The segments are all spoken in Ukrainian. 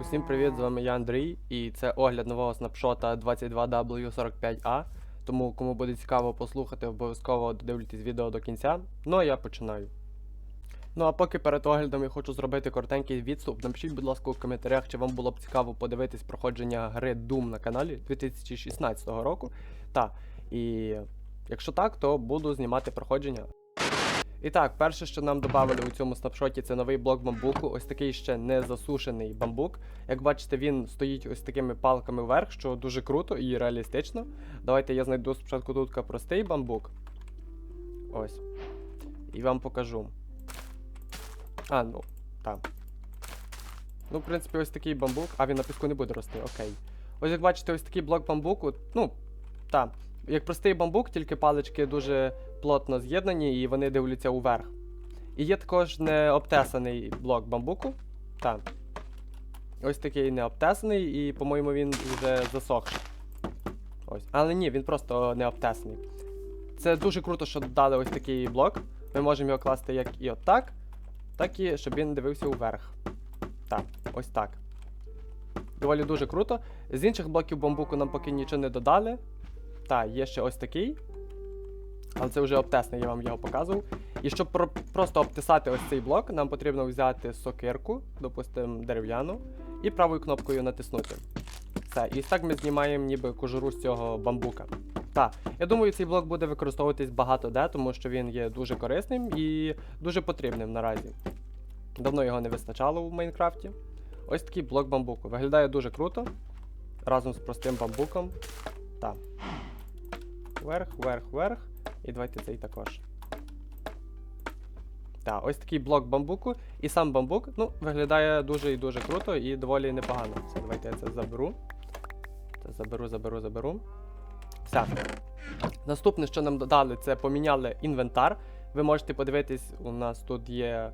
Усім привіт, з вами я Андрій, і це огляд нового снапшота 22W45A. Тому, кому буде цікаво послухати, обов'язково додивлюйтесь відео до кінця. Ну а я починаю. Ну а поки перед оглядом я хочу зробити коротенький відступ. Напишіть, будь ласка, у коментарях, чи вам було б цікаво подивитись проходження гри Doom на каналі 2016 року. Та, і якщо так, то буду знімати проходження. І так, перше, що нам додали у цьому снапшоті, це новий блок бамбуку. Ось такий ще не засушений бамбук. Як бачите, він стоїть ось такими палками вверх, що дуже круто і реалістично. Давайте я знайду спочатку тут простий бамбук. Ось. І вам покажу. А, ну, так. Ну, в принципі, ось такий бамбук. А він на піску не буде рости, окей. Ось як бачите, ось такий блок бамбуку. Ну, так. Як простий бамбук, тільки палички дуже плотно з'єднані і вони дивляться уверх. І є також необтесаний блок бамбуку. Так. Ось такий необтесаний, і, по-моєму, він вже засохший. Ось. Але ні, він просто не обтесаний. Це дуже круто, що додали ось такий блок. Ми можемо його класти як і отак, так і щоб він дивився уверх. Так, ось так. Доволі дуже круто. З інших блоків бамбуку нам поки нічого не додали. Так, є ще ось такий. Але це вже обтесний, я вам його показував. І щоб про- просто обтесати ось цей блок, нам потрібно взяти сокирку, допустимо, дерев'яну, і правою кнопкою натиснути. Все, і так ми знімаємо ніби кожуру з цього бамбука. Так, я думаю, цей блок буде використовуватись багато де, тому що він є дуже корисним і дуже потрібним наразі. Давно його не вистачало в Майнкрафті. Ось такий блок бамбуку. Виглядає дуже круто. Разом з простим бамбуком. Так. Вверх, вверх, вверх. І давайте цей також. Так, ось такий блок бамбуку. І сам бамбук ну, виглядає дуже і дуже круто і доволі непогано. Все, давайте я це заберу. Це заберу, заберу, заберу. Все. Наступне, що нам додали, це поміняли інвентар. Ви можете подивитись, у нас тут є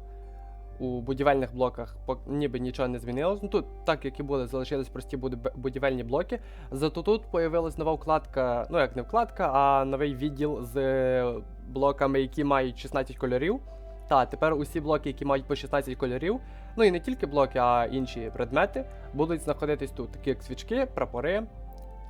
у будівельних блоках ніби нічого не змінилось. Ну тут, так як і були, залишились прості будівельні блоки. Зато тут появилась нова вкладка, ну як не вкладка, а новий відділ з е, блоками, які мають 16 кольорів. Та, тепер усі блоки, які мають по 16 кольорів, ну і не тільки блоки, а інші предмети, будуть знаходитись тут, такі як свічки, прапори,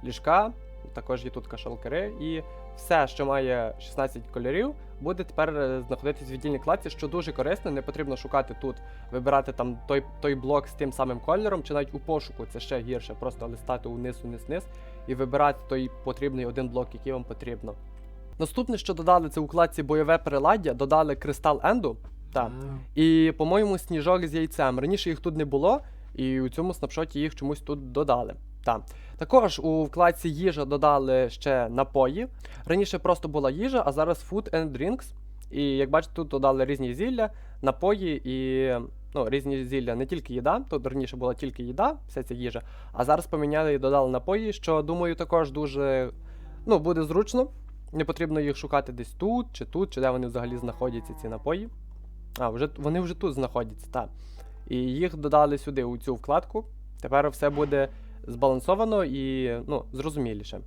ліжка, також є тут кашалкери, і все, що має 16 кольорів, буде тепер е, знаходитись в віддільній кладці, що дуже корисно, не потрібно шукати тут, вибирати там той, той блок з тим самим кольором, чи навіть у пошуку це ще гірше, просто листати униз, униз, вниз і вибирати той потрібний один блок, який вам потрібно. Наступне, що додали, це у вкладці бойове приладдя, додали кристал енду. Так. І, по-моєму, сніжок з яйцем. Раніше їх тут не було, і у цьому снапшоті їх чомусь тут додали. Так. Також у вкладці їжа додали ще напої. Раніше просто була їжа, а зараз food and drinks. І як бачите, тут додали різні зілля, напої і ну, різні зілля, не тільки їда. Тут раніше була тільки їда, вся ця їжа. А зараз поміняли і додали напої, що думаю, також дуже ну, буде зручно. Не потрібно їх шукати десь тут, чи тут, чи де вони взагалі знаходяться, ці напої. А, вже, вони вже тут знаходяться, так. І їх додали сюди, у цю вкладку. Тепер все буде збалансовано і ну, зрозуміліше.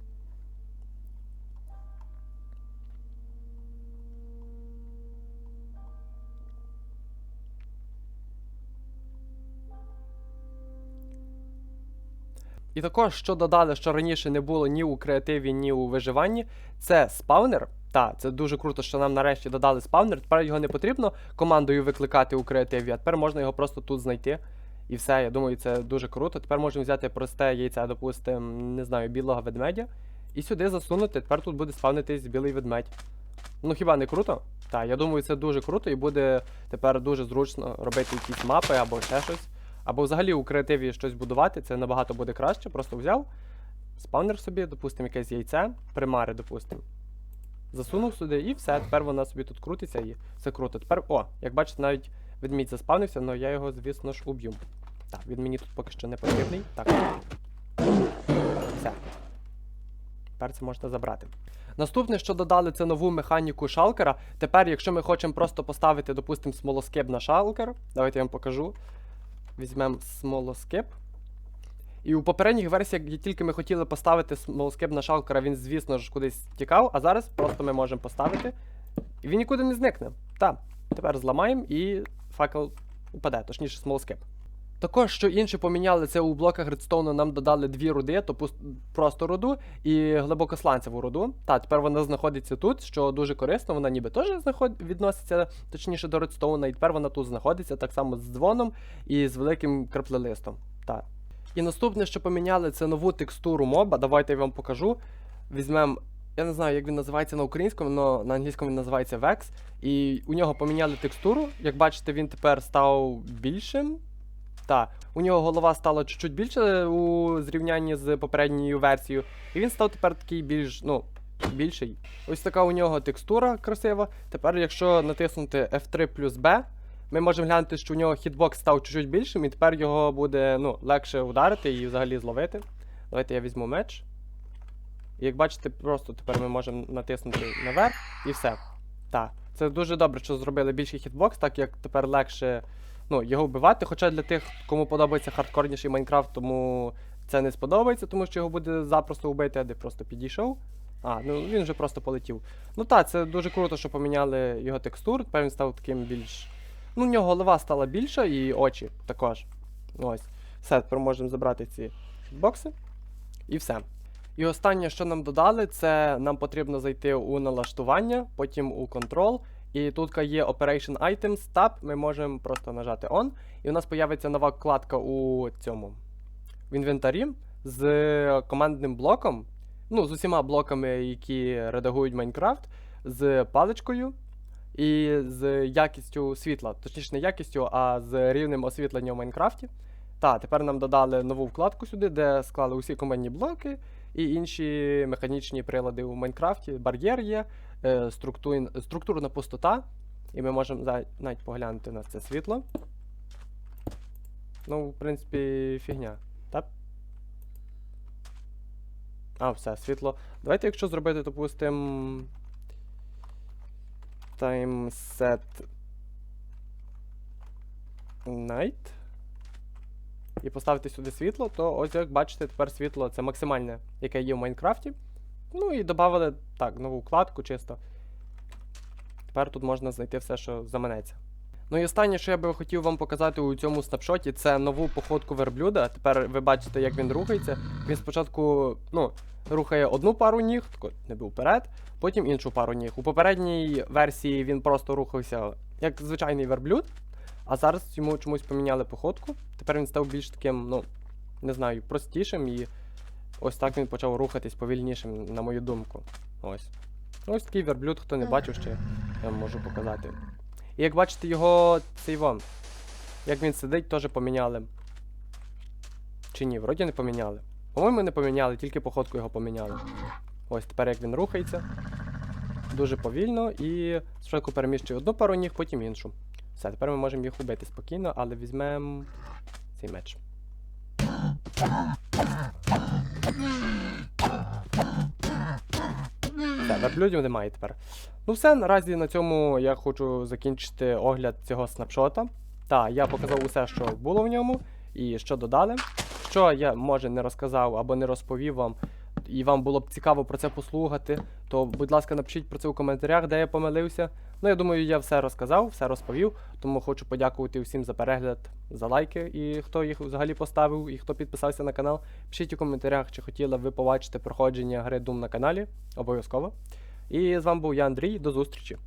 І також, що додали, що раніше не було ні у креативі, ні у виживанні, це спаунер. Так, це дуже круто, що нам нарешті додали спаунер. Тепер його не потрібно командою викликати у креативі, а тепер можна його просто тут знайти. І все, я думаю, це дуже круто. Тепер можемо взяти просте яйце, допустимо, не знаю, білого ведмедя. І сюди засунути. Тепер тут буде спавнитись білий ведмедь. Ну хіба не круто? Так, я думаю, це дуже круто і буде тепер дуже зручно робити якісь мапи або ще щось. Або взагалі у креативі щось будувати, це набагато буде краще. Просто взяв спавнер собі, допустимо, якесь яйце, примари, допустимо. Засунув сюди і все, тепер вона собі тут крутиться і все круто. Тепер, о, як бачите, навіть ведмідь заспавнився, але я його, звісно ж, уб'ю. Так, він мені тут поки що не потрібний. Так. Все. Тепер це можна забрати. Наступне, що додали, це нову механіку шалкера. Тепер, якщо ми хочемо просто поставити, допустимо, смолоскип на шалкер, давайте я вам покажу. Візьмемо смолоскип. І у попередніх версіях, як тільки ми хотіли поставити смолоскип на шалкера, він, звісно ж, кудись тікав, а зараз просто ми можемо поставити. І він нікуди не зникне. Так, тепер зламаємо і факел упаде, точніше смолоскип. Також, що інше поміняли, це у блоках редстоуну нам додали дві руди, то просто руду і глибокосланцеву руду. Та, тепер вона знаходиться тут, що дуже корисно, вона ніби теж знаход... відноситься точніше до редстоуна, і тепер вона тут знаходиться так само з дзвоном і з великим краплелистом. Так. І наступне, що поміняли, це нову текстуру моба. Давайте я вам покажу. Візьмемо, я не знаю, як він називається на українському, але на англійському він називається Vex. І у нього поміняли текстуру. Як бачите, він тепер став більшим. Так, у нього голова стала чуть-чуть більше у зрівнянні з попередньою версією. І він став тепер такий більш, ну, більший. Ось така у нього текстура красива. Тепер, якщо натиснути F3 плюс B, ми можемо глянути, що у нього хітбокс став чуть-чуть більшим, і тепер його буде ну, легше ударити і взагалі зловити. Давайте я візьму меч. І як бачите, просто тепер ми можемо натиснути наверх і все. Так, це дуже добре, що зробили більший хітбокс, так як тепер легше ну, його вбивати. Хоча для тих, кому подобається хардкорніший Майнкрафт, тому це не сподобається, тому що його буде запросто вбити, а де просто підійшов. А, ну він вже просто полетів. Ну так, це дуже круто, що поміняли його текстур. Тепер він став таким більш. Ну, в нього голова стала більша і очі також. Ось. Все, тепер можемо забрати ці бокси. І все. І останнє, що нам додали, це нам потрібно зайти у налаштування, потім у Control. І тут є Operation Items Tab, ми можемо просто нажати On. І у нас появиться нова вкладка у цьому в інвентарі з командним блоком. Ну, з усіма блоками, які редагують Майнкрафт, з паличкою і з якістю світла. Точніше, не якістю, а з рівнем освітлення в Майнкрафті. Так, тепер нам додали нову вкладку сюди, де склали усі командні блоки і інші механічні прилади у Майнкрафті. Бар'єр є, структурна пустота. І ми можемо навіть поглянути на це світло. Ну, в принципі, фігня. Так? А, все, світло. Давайте, якщо зробити, допустим. Time set night. І поставити сюди світло, то ось як бачите, тепер світло це максимальне, яке є в Майнкрафті. Ну і додали так, нову вкладку чисто. Тепер тут можна знайти все, що заманеться. Ну і останнє, що я би хотів вам показати у цьому снапшоті, це нову походку верблюда. Тепер ви бачите, як він рухається. Він спочатку ну, рухає одну пару ніг, не був вперед, потім іншу пару ніг. У попередній версії він просто рухався як звичайний верблюд, а зараз йому чомусь поміняли походку. Тепер він став більш таким, ну, не знаю, простішим і ось так він почав рухатись повільнішим, на мою думку. Ось. Ось такий верблюд, хто не бачив ще, я вам можу показати. І як бачите, його цей вон. Як він сидить, теж поміняли. Чи ні, вроді не поміняли. По-моєму, не поміняли, тільки походку його поміняли. Ось тепер як він рухається. Дуже повільно і спочатку переміщує одну пару ніг, потім іншу. Все, тепер ми можемо їх убити спокійно, але візьмемо цей меч. Все, верблюдів немає тепер. Ну все, наразі на цьому я хочу закінчити огляд цього снапшота. Та, я показав усе, що було в ньому, і що додали. Що я, може, не розказав або не розповів вам, і вам було б цікаво про це послухати, то, будь ласка, напишіть про це у коментарях, де я помилився. Ну, я думаю, я все розказав, все розповів, тому хочу подякувати всім за перегляд, за лайки, і хто їх взагалі поставив, і хто підписався на канал. Пишіть у коментарях, чи хотіли б ви побачити проходження гри Doom на каналі, обов'язково. І з вами був я, Андрій, до зустрічі!